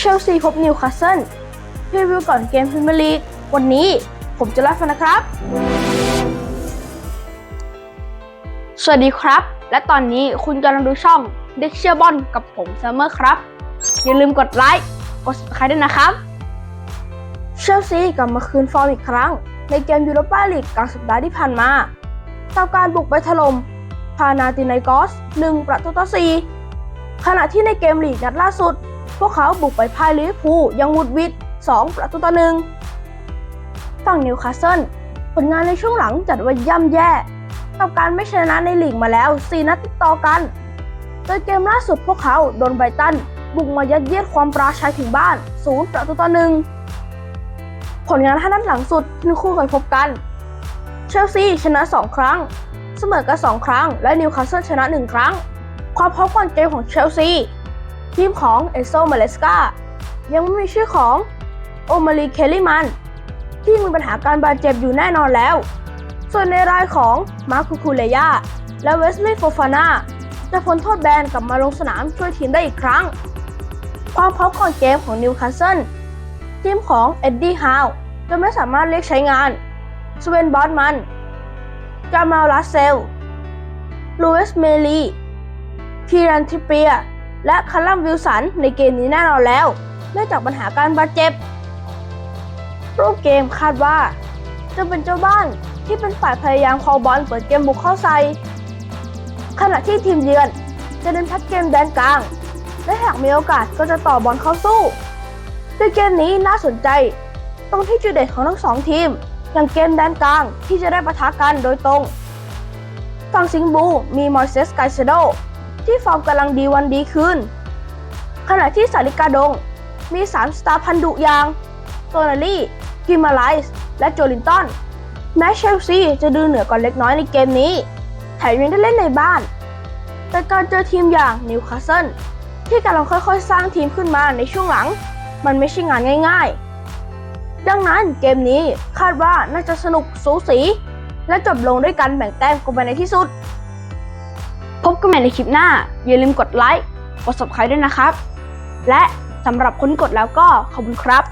ชลซีพบนิวคาสเซิลพรีวิวก่อนเกมพรีเมียร์ลีกวันนี้ผมจะเล่าฟังนะครับ สวัสดีครับ และตอนนี้คุณกำลังดูช่องเด็กเชียร์บอลกับผมเซมเมอร์ครับ อย่าลืมกดไลค์กด subscribe ด้วยนะครับ เชลซีกลับมาคืนฟอร์มอีกครั้ง ในเกมยูโรปาลีกกลางสัปดาห์ที่ผ่านมากับการบุกไปถล่มพานาตินายกอส 1 ประตูต่อ 4 ขณะที่ในเกมลีกนัดล่าสุด พวกเขาบุกไปพ่ายลิเวอร์พูลยังวุดวิด2 ประตูต่อหนึ่งฝั่งนิวคาสเซิลผลงานในช่วงหลังจัดว่าย่ำแย่กับการไม่ชนะในลีกมาแล้ว 4 นัดติดต่อกัน โดยเกมล่าสุดพวกเขาโดนไบตัน บุกมายัดเยียดความปราชัยถึงบ้าน 0 ประตูต่อหนึ่งผลงานห้านัดหลังสุดที่คู่เคยพบกัน เชลซีชนะ 2 ครั้ง เสมอกัน 2 ครั้ง และนิวคาสเซิลชนะ 1 ครั้ง ความพร้อมก่อนเกมของเชลซี ทีมของเอโซมาเลสกายังไม่มีชื่อของโอมารีเคลลิมันที่มีปัญหาการบาดเจ็บอยู่แน่นอนแล้ว ส่วนในรายของมาร์คูคูเลยาและเวสลีย์โฟฟาน่าจะพ้นโทษแบนกลับมาลงสนามช่วยทีมได้อีกครั้ง ความพร้อมก่อนเกมของนิวคาสเซิลทีมของเอ็ดดี้ฮาวจะไม่สามารถเรียกใช้งานสเวนบอสมันจามาลลาเซลลูเอสเมลีพีรันทิเปีย และคารัมวิลสันในเกมนี้แน่นอนแล้ว เนื่องจากปัญหาการบาดเจ็บรูปเกมคาดว่า จะเป็นเจ้าบ้านที่เป็นฝ่ายพยายามคอลบอลเปิดเกมบุกเข้าใส่ ขณะที่ทีมเยือนจะเดินพัดเกมแดนกลาง และหากมีโอกาสก็จะต่อบอลเข้าสู้โดยเกมนี้น่าสนใจ ตรงที่จุดเด่นของทั้งสองทีม อย่างเกมแดนกลางที่จะได้ปะทะกันโดยตรงฝั่งสิงบูมีมอร์เซสไกเซโด ที่ฟอร์มกำลังดีวันดีขึ้นขณะที่สาริกาดง มี3สตาร์พันดุอย่างโตนาลีกิมาไลส์และโจลินตันแม้เชลซีจะดูเหนือกว่าเล็กน้อยในเกมนี้แถมยังได้เล่นในบ้าน แต่การเจอทีมอย่างนิวคาสเซิลที่กำลังค่อยๆ สร้างทีมขึ้นมาในช่วงหลัง มันไม่ใช่งานง่าย ๆ ดังนั้นเกมนี้คาดว่าน่าจะสนุกสูสี และจบลงด้วยการแบ่งแต้มกันไปในที่สุด พบกันใหม่ในคลิปหน้า อย่าลืมกดไลค์ กด subscribe ด้วยนะครับ และสำหรับคนกดแล้วก็ขอบคุณครับ